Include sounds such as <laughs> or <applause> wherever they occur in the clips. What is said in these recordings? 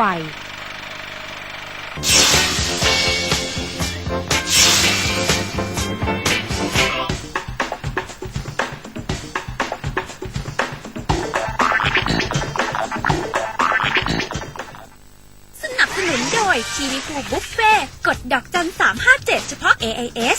วัยสนับสนุนโดยทีวีพูบุฟเฟ่กดดอกจัน357เฉพาะ AIS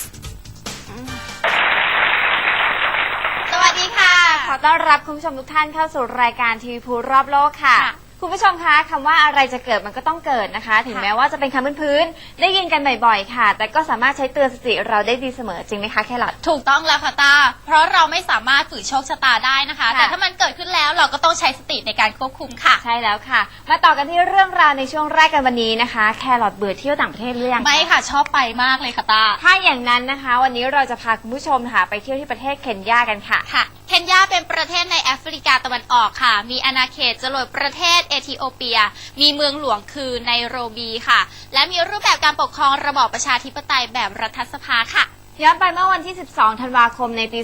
สวัสดีค่ะ ขอต้อนรับคุณผู้ชมทุกท่านเข้าสู่รายการทีวีพูรอบโลกค่ะคุ ณผู้ชมคะคำว่าอะไรจะเกิดมันก็ต้องเกิดนะคะ ถึงแม้ว่าจะเป็นคำพื้นๆได้ยินกันบ่อยๆค่ะ แต่ก็สามารถใช้เตือนสติเราได้ดีเสมอจริงไหมคะแครอท ถูกต้องแล้วค่ะตา เพราะเราไม่สามารถฝืนโชคชะตาได้นะคะ ค่ะ แต่ถ้ามันเกิดขึ้นแล้วเราก็ต้องใช้สติในการควบคุมค่ะ ใช่แล้วค่ะ มาต่อกันที่เรื่องราวในช่วงแรกกันวันนี้นะคะ แครอทเบื่อเที่ยวต่างประเทศหรือยังไม่ค่ะชอบไปมากเลยค่ะตา ถ้าอย่างนั้นนะคะ วันนี้เราจะพาคุณผู้ชมค่ะไปเที่ยวที่ประเทศเคนยากันค่ะ ค่ะ เคนยาเป็นประเทศในแอฟริ กาตะวันออกค่ะ มีอาณาเขตจรดประเทศเอธิโอเปีย มีเมืองหลวงคือไนโรบีค่ะ และมีรูปแบบการปกครองระบอบประชาธิปไตยแบบรัฐสภาค่ะ ย้อนไปเมื่อวันที่ 12 ธันวาคมในปี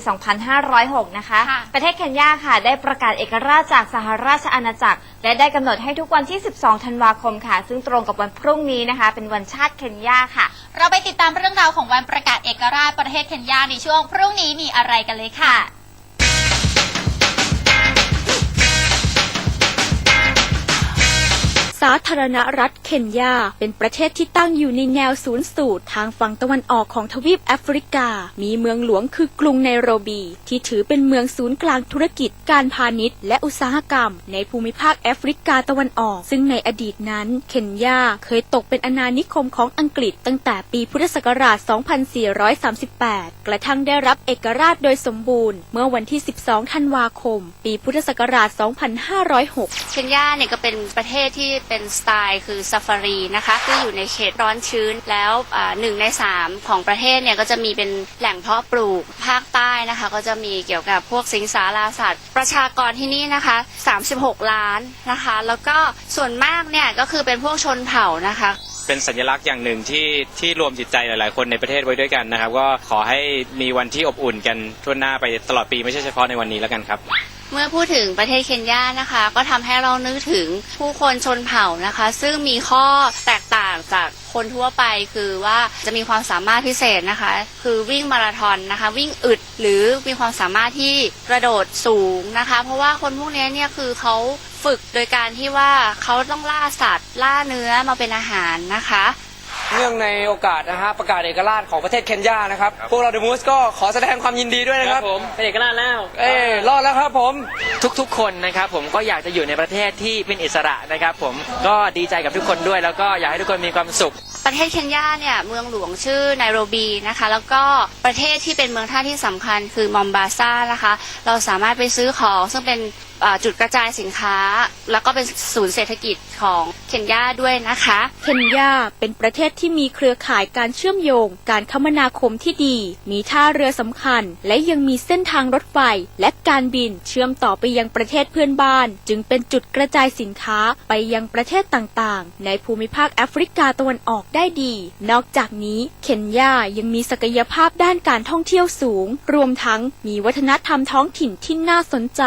2506 นะคะ ค่ะ ประเทศเคนยาค่ะ ได้ประกาศเอกราชจากสหราชอาณาจักร และได้กำหนดให้ทุกวันที่ 12 ธันวาคมค่ะ ซึ่งตรงกับวันพรุ่งนี้นะคะ เป็นวันชาติเคนยาค่ะ เราไปติดตามเรื่องราวของวันประกาศเอกราชประเทศเคนยาในช่วงพรุ่งนี้มีอะไรกันเลยค่ะ สาธารณรัฐเคนยา เป็นประเทศที่ตั้งอยู่ในแนวศูนย์สูตรทางฝั่งตะวันออกของทวีปแอฟริกา มีเมืองหลวงคือกรุงไนโรบี ที่ถือเป็นเมืองศูนย์กลางธุรกิจ การพาณิชย์ และอุตสาหกรรม ในภูมิภาคแอฟริกาตะวันออก ซึ่งในอดีตนั้น เคนยาเคยตกเป็นอาณานิคมของอังกฤษตั้งแต่ปีพุทธศักราช 2438 กระทั่งได้รับเอกราชโดยสมบูรณ์ เมื่อวันที่ 12 ธันวาคม ปีพุทธศักราช 2506 เคนยาเนี่ยก็เป็นประเทศที่เป็นสไตล์คือซาฟารีนะคะที่อยู่ในเขตร้อนชื้นแล้วหนึ่งในสามของประเทศเนี่ยก็จะมีเป็นแหล่งเพาะปลูกภาคใต้นะคะ ก็จะมีเกี่ยวกับพวกสิงสาราสัตว์ ประชากรที่นี่นะคะ 36 ล้านนะคะ แล้วก็ส่วนมากเนี่ยก็คือเป็นพวกชนเผ่านะคะเป็นสัญลักษณ์อย่างหนึ่งที่ที่รวมจิตใจหลาย ๆ คนในประเทศไว้ด้วยกันนะครับ ก็ขอให้มีวันที่อบอุ่นกันทั่วหน้าไปตลอดปีไม่ใช่เฉพาะในวันนี้แล้วกันครับ เมื่อพูดถึงประเทศเคนยานะคะ ก็ทำให้เรานึกถึงผู้คนชนเผ่านะคะ ซึ่งมีข้อแตกต่างจากคนทั่วไปคือว่าจะมีความสามารถพิเศษนะคะ คือวิ่งมาราธอนนะคะ วิ่งอึดหรือมีความสามารถที่กระโดดสูงนะคะ เพราะว่าคนพวกนี้เนี่ยคือเขาฝึกโดยการที่ว่าเขาต้องล่าสัตว์ ล่าเนื้อมาเป็นอาหารนะคะ เนื่องในโอกาสนะฮะประกาศเอกราชของประเทศเคนยานะครับ พวกเราเดอะมูสก็ขอแสดงความยินดีด้วยนะครับ ผมเป็นเอกราชแล้ว เอ้ยรอดแล้วครับผม ทุกๆ คนนะครับผมก็อยากจะอยู่ในประเทศที่เป็นอิสระนะครับผมก็ดีใจกับทุกคนด้วย แล้วก็อยากให้ทุกคนมีความสุข ประเทศเคนยาเนี่ยเมืองหลวงชื่อไนโรบีนะคะ แล้วก็ประเทศที่เป็นเมืองท่าที่สำคัญคือมอมบาซานะคะ เราสามารถไปซื้อของซึ่งเป็นอ่า จุดกระจายสินค้า แล้วก็เป็นศูนย์เศรษฐกิจของเคนยาด้วยนะคะ เคนยาเป็นประเทศที่มีเครือข่ายการเชื่อมโยง การคมนาคมที่ดี มีท่าเรือสำคัญ และยังมีเส้นทางรถไฟ และการบินเชื่อมต่อไปยังประเทศเพื่อนบ้าน จึงเป็นจุดกระจายสินค้าไปยังประเทศต่างๆ ในภูมิภาคแอฟริกาตะวันออกได้ดี นอกจากนี้เคนยายังมีศักยภาพด้านการท่องเที่ยวสูง รวมทั้งมีวัฒนธรรมท้องถิ่นที่น่าสนใจ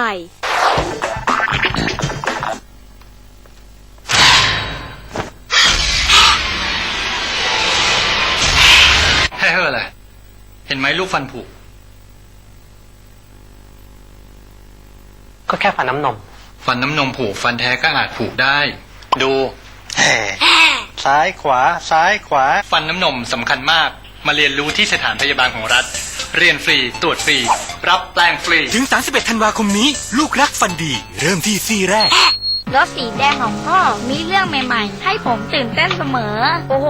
ให้เฮ้ออะไรเห็นไหมลูกฟันผุ ก็แค่ฟันน้ำนม ฟันน้ำนมผุฟันแท้ก็อาจผุได้ ดู ซ้ายขวา ซ้ายขวา ฟันน้ำนมสำคัญมาก มาเรียนรู้ที่สถานพยาบาลของรัฐ เรียนฟรี ตรวจฟรี รับแปลงฟรี ถึง 31 ธันวาคมนี้ ลูกรักฟันดี เริ่มที่ซี่แรก รถสีแดงของพ่อมีเรื่องใหม่ๆ ให้ผมตื่นเต้นเสมอ โอ้โห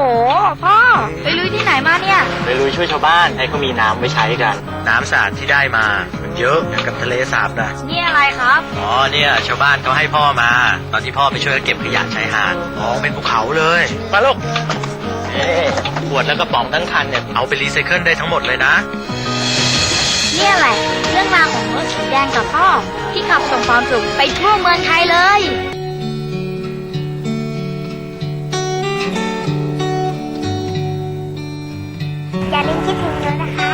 พ่อ ไปลุยที่ไหนมาเนี่ย ไปลุยช่วยชาวบ้านให้เขามีน้ำไว้ใช้กัน น้ำสะอาดที่ได้มามันเยอะอย่างกับทะเลสาบนะนี่อะไรครับ อ๋อเนี่ย ชาวบ้านเขาให้พ่อมา ตอนที่พ่อไปช่วยเก็บขยะชายหาดมองเป็นภูเขาเลย มาลูกเอ๊ะขวดแล้วก็ป๋องทั้งคันเนี่ยเอาไปรีไซเคิลได้ทั้งหมดเลยนะ เนี่ยแหละ เรื่องราวของรถสีแดงกับพ่อ ที่ขับส่งความสุขไปทั่วเมืองไทยเลยอย่าลืมคิดถึงหนูนะคะ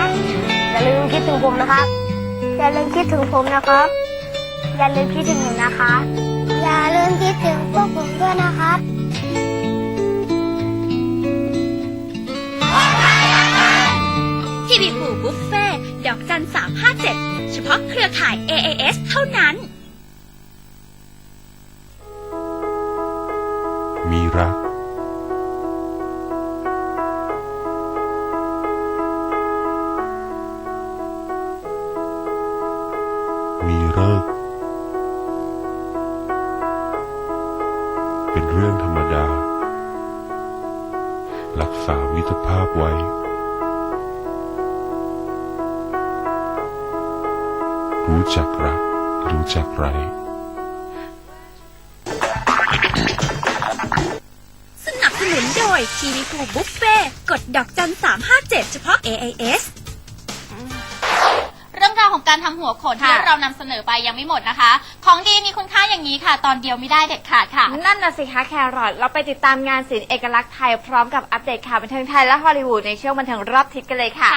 อย่าลืมคิดถึงผมนะครับอย่าลืมคิดถึงผมนะครับอย่าลืมคิดถึงหนูนะคะ 357 เฉพาะเครือข่าย AAS เท่านั้น รู้จักรัก รู้จักไร สนับสนุนโดยทีวีพูบุฟเฟ่กดดอกจัน357เฉพาะ AAS เรื่องราวของการทำหัวโขนที่ค่ะ เรานำเสนอไปยังไม่หมดนะคะ ของดีมีคุณค่าอย่างนี้ค่ะ ตอนเดียวไม่ได้เด็ดขาดค่ะ นั่นน่ะสิคะแครอทเราไปติดตามงานศิลป์เอกลักษณ์ไทยพร้อมกับอัปเดตข่าวบันเทิงไทยและฮอลลีวูดในช่วงบันเทิงรอบทิศกันเลยค่ะ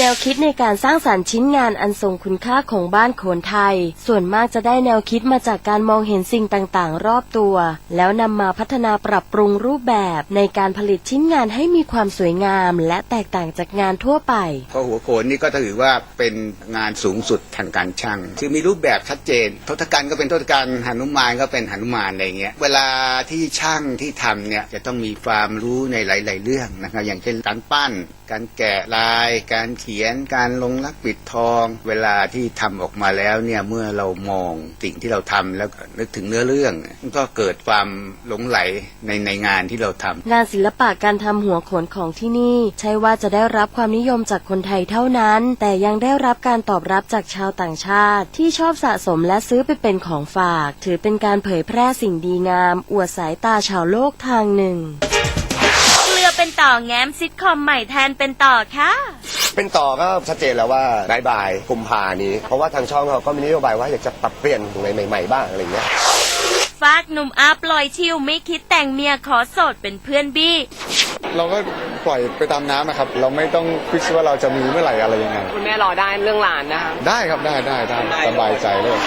แนวคิดในการสร้างสรรค์ชิ้นงานอันทรงคุณค่าของบ้านโขนไทย ส่วนมากจะได้แนวคิดมาจากการมองเห็นสิ่งต่างๆ รอบตัว แล้วนำมาพัฒนาปรับปรุงรูปแบบในการผลิตชิ้นงานให้มีความสวยงาม และแตกต่างจากงานทั่วไป เพราะหัวโขนนี่ก็ถือว่าเป็นงานสูงสุดทางการช่างคือมีรูปแบบชัดเจนทศกัณฐ์ก็เป็นทศกัณฐ์หนุมานก็เป็นหนุมานอะไรเงี้ยเวลาที่ช่างที่ทำเนี่ยจะต้องมีความรู้ในหลาย ๆ เรื่องนะครับอย่างเช่นการปั้นการแกะลาย การเขียน การลงลักปิดทอง เวลาที่ทำออกมาแล้วเนี่ยเมื่อเรามองสิ่งที่เราทำแล้วก็นึกถึงเนื้อเรื่องมันก็เกิดความหลงไหลในในงานที่เราทำงานศิลปะการทำหัวโขนของที่นี่ ใช่ว่าจะได้รับความนิยมจากคนไทยเท่านั้น แต่ยังได้รับการตอบรับจากชาวต่างชาติ ที่ชอบสะสมและซื้อไปเป็นของฝาก ถือเป็นการเผยแพร่สิ่งดีงาม อวดสายตาชาวโลกทางหนึ่ง เกลือเป็นต่อแง้มซิทคอมใหม่แทนเป็นต่อค่ะ เป็นต่อก็ชัดเจนแล้วว่าบายบายกุมภานี้ เพราะว่าทางช่องเขาก็มีนโยบายว่าอยากจะปรับเปลี่ยนตรงไหนใหม่ๆบ้างอะไรเงี้ยฟากหนุ่มอาปล่อยชิวไม่คิดแต่งเมียขอโสดเป็นเพื่อนบี้ เราก็ปล่อยไปตามน้ำนะครับ เราไม่ต้องคิดว่าเราจะมีเมื่อไหร่อะไรยังไง คุณแม่รอได้เรื่องหลานนะคะ ได้ครับได้ได้ได้สบายใจเลย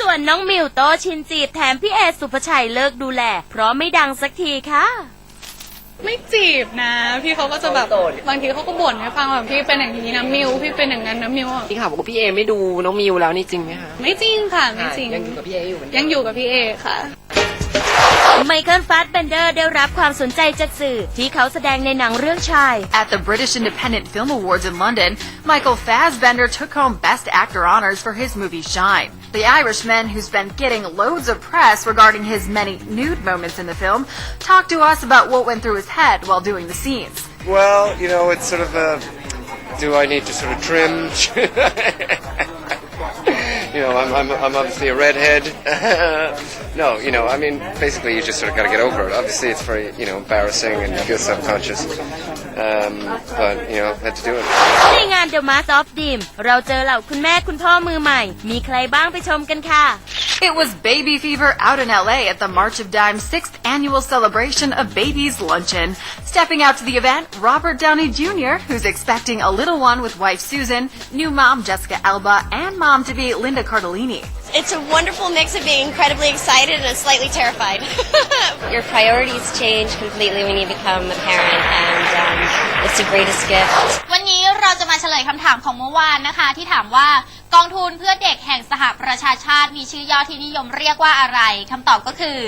ส่วนน้องมิวโตชินจีบแถมพี่เอสุภชัยเลิกดูแล เพราะไม่ดังสักทีค่ะ ไม่จีบนะ พี่เขาก็จะแบบบางทีเขาก็บ่นให้ฟังแบบพี่เป็นอย่างนี้นะมิวพี่เป็นอย่างนั้นนะมิวอะพี่ข่าวบอกว่าพี่เอไม่ดูน้องมิวแล้วนี่จริงไหมคะไม่จริงค่ะไม่จริงยังอยู่กับพี่เออยู่เหมือนเดิม ยังอยู่กับพี่เอค่ะ ไมเคิลฟาสเบนเดอร์ได้รับความสนใจจากสื่อ ที่เขาแสดงในหนังเรื่องชาย At the British Independent Film Awards in London, Michael Fassbender took home Best Actor honors for his movie Shine. The Irishman, who's been getting loads of press regarding his many nude moments in the film, talked to us about what went through his head while doing the scenes. Well, you know, it's sort of a. Do I need to sort of trim? <laughs> you know, I'm, I'm, I'm obviously a redhead. <laughs> no, you know, I mean, basically, you just sort of got to get over it. Obviously, it's very, you know, embarrassing and you feel self-conscious. Um, but you know, had to do it. ในงาน The Mask of Dim เราเจอเหล่าคุณแม่คุณพ่อมือใหม่ มีใครบ้างไปชมกันค่ะ it was baby fever out in LA at the March of Dime's sixth annual celebration of Babies Luncheon. Stepping out to the event, Robert Downey Jr., who's expecting a little one with wife Susan, new mom Jessica Alba, and mom to be Linda Cardellini. It's a wonderful mix of being incredibly excited and slightly terrified. Your priorities change completely when you become a parent, and um, it's the greatest gift. วันนี้เราจะมาเฉลยคำถามของเมื่อวานนะคะ ที่ถามว่ากองทุนเพื่อเด็กแห่งสหประชาชาติมีชื่อย่อที่นิยมเรียกว่าอะไรคำตอบก็คือ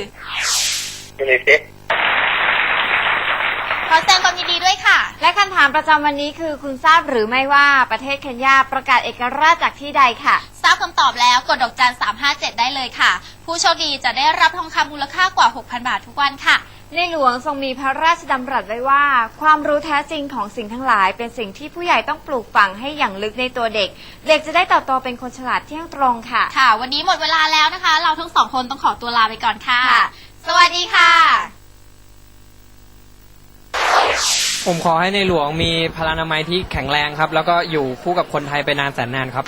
ขอแสดงความยินดีด้วยค่ะ และคำถามประจำวันนี้คือคุณทราบหรือไม่ว่าประเทศเคนยาประกาศเอกราชจากที่ใดค่ะ ทราบคำตอบแล้วกดดอกจัน 357 ได้เลยค่ะ ผู้โชคดีจะได้รับทองคำมูลค่ากว่า 6,000 บาททุกวันค่ะ ในหลวงทรงมีพระราชดำรัสไว้ว่า ความรู้แท้จริงของสิ่งทั้งหลาย เป็นสิ่งที่ผู้ใหญ่ต้องปลูกฝังให้อย่างลึกในตัวเด็ก เด็กจะได้เติบโตเป็นคนฉลาดเที่ยงตรงค่ะ ค่ะ วันนี้หมดเวลาแล้วนะคะ เราทั้งสองคนต้องขอตัวลาไปก่อนค่ะ สวัสดีค่ะ ผมขอให้ในหลวงมีพลานามัยที่แข็งแรงครับ แล้วก็อยู่คู่กับคนไทยไปนานแสนนานครับ